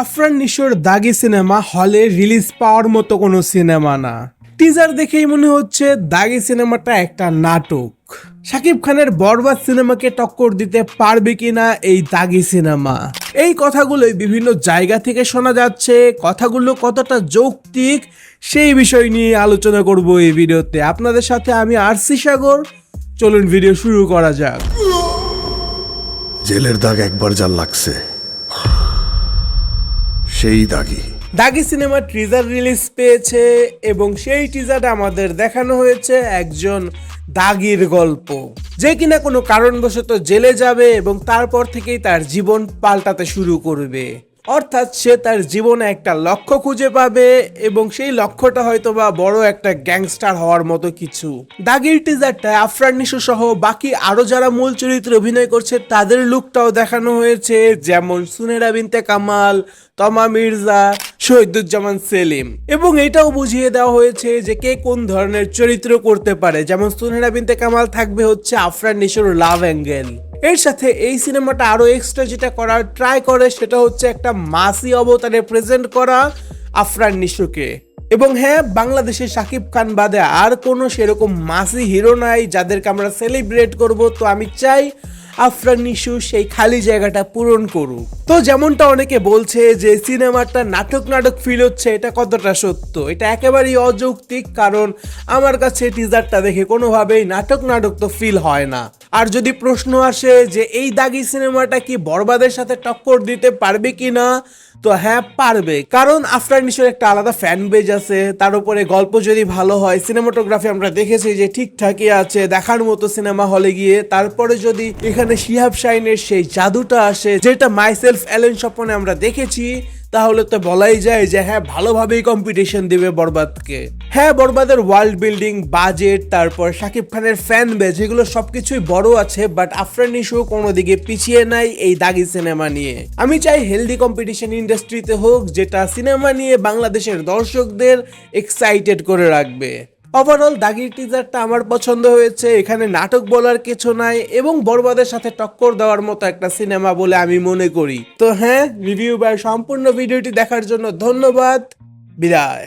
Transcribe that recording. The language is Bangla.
আফরান নিশোর দাগি সিনেমা হলে রিলিজ পাওয়ার মতো কোনো সিনেমা না। টিজার দেখেই মনে হচ্ছে দাগি সিনেমাটা একটা নাটক। শাকিব খানের বরবাদ সিনেমাকে টক্কর দিতে পারবে কিনা এই দাগি সিনেমা? এই কথাগুলোই বিভিন্ন জায়গা থেকে শোনা যাচ্ছে, কথাগুলো কতটা যৌক্তিক সেই বিষয় নিয়ে আলোচনা করব এই ভিডিওতে। আপনাদের সাথে আমি আরসি সাগর, চলুন ভিডিও শুরু করা যাক। জেলের দাগ একবার যার লাগছে। সেই দাগি। দাগি সিনেমা ট্রিজার রিলিজ পেয়েছে এবং সেই টিজারটা আমাদের দেখানো হয়েছে একজন দাগির গল্প। যে কিনা কোনো কারণবশত জেলে যাবে এবং তারপর থেকেই তার জীবন পাল্টাতে শুরু করবে। অর্থাৎ সে তার জীবনে একটা লক্ষ্য খুঁজে পাবে এবং সেই লক্ষ্যটা হয়তো বা বড় একটা গ্যাংস্টার হওয়ার মতো কিছু। দাগির টিজারটায় আফরান নিশু সহ বাকি আরও যারা মূল চরিত্রে অভিনয় করছে, তাদের লুকটাও দেখানো হয়েছে, যেমন সুনেরা বিনতে কামাল, তমা মির্জা, শহীদুজ্জামান সেলিম। এবং এটাও বুঝিয়ে দেওয়া হয়েছে যে কে কোন ধরনের চরিত্র করতে পারে। যেমন সুনেরা বিনতে কামাল থাকবে হচ্ছে আফরান নিশুর লাভ অ্যাঙ্গেল। এর সাথে এই সিনেমাটা আরও এক্সট্রা যেটা করার ট্রাই করে সেটা হচ্ছে একটা মাসি অবতারে প্রেজেন্ট করা আফরান নিশুকে। এবং হ্যাঁ বাংলাদেশে শাকিব খান বাদে আর কোনো সেরকম মাসি হিরো নাই যাদেরকে আমরা সেলিব্রেট করব। তো আমি চাই আফরান নিশু সেই খালি জায়গাটা পূরণ করুক। তো যেমনটা অনেকে বলছে যে সিনেমাটা নাটক নাটক ফিল হচ্ছে, এটা কতটা সত্য? এটা একেবারেই অযৌক্তিক, কারণ আমার কাছে টিজারটা দেখে কোনোভাবেই নাটক নাটক তো ফিল হয় না। আর যদি প্রশ্ন আসে যে এই দাগি সিনেমাটা কি বরবাদের সাথে টক্কর দিতে পারবে কি না তো হ্যাঁ পারবে। কারণ আফটার নিশোর একটা আলাদা ফ্যান বেজ আছে। তার উপরে গল্প যদি ভালো হয় সিনেমাটোগ্রাফি আমরা দেখেছি যে ঠিকঠাকই আছে, দেখার মতো সিনেমা হলে গিয়ে। তারপরে যদি এখানে শিহাব শাইনের সেই জাদুটা আসে, যেটা মাইসেলফ অ্যালেন স্বপনে আমরা দেখেছি তাহলে তো বলাই যায় যে হ্যাঁ ভালোভাবেই কম্পিটিশন দিবে বরবাদকে। হ্যাঁ বরবাদের ওয়ার্ল্ড বিল্ডিং বাজেট তারপর শাকিব খানের ফ্যান বেজ এগুলো সবকিছুই বড় আছে বাট আফরান নিশো কোনো দিকে পিছিয়ে নাই এই দাগি সিনেমা নিয়ে। আমি চাই হেলদি কম্পিটিশন ইন্ডাস্ট্রিতে হোক, যেটা সিনেমা নিয়ে বাংলাদেশের দর্শকদের এক্সাইটেড করে রাখবে। ওভারঅল দাগির টিজারটা আমার পছন্দ হয়েছে। এখানে নাটক বলার কিছু নাই এবং বরবাদের সাথে টক্কর দেওয়ার মতো একটা সিনেমা বলে আমি মনে করি। তো হ্যাঁ রিভিউ বা সম্পূর্ণ ভিডিওটি দেখার জন্য ধন্যবাদ। বিদায়।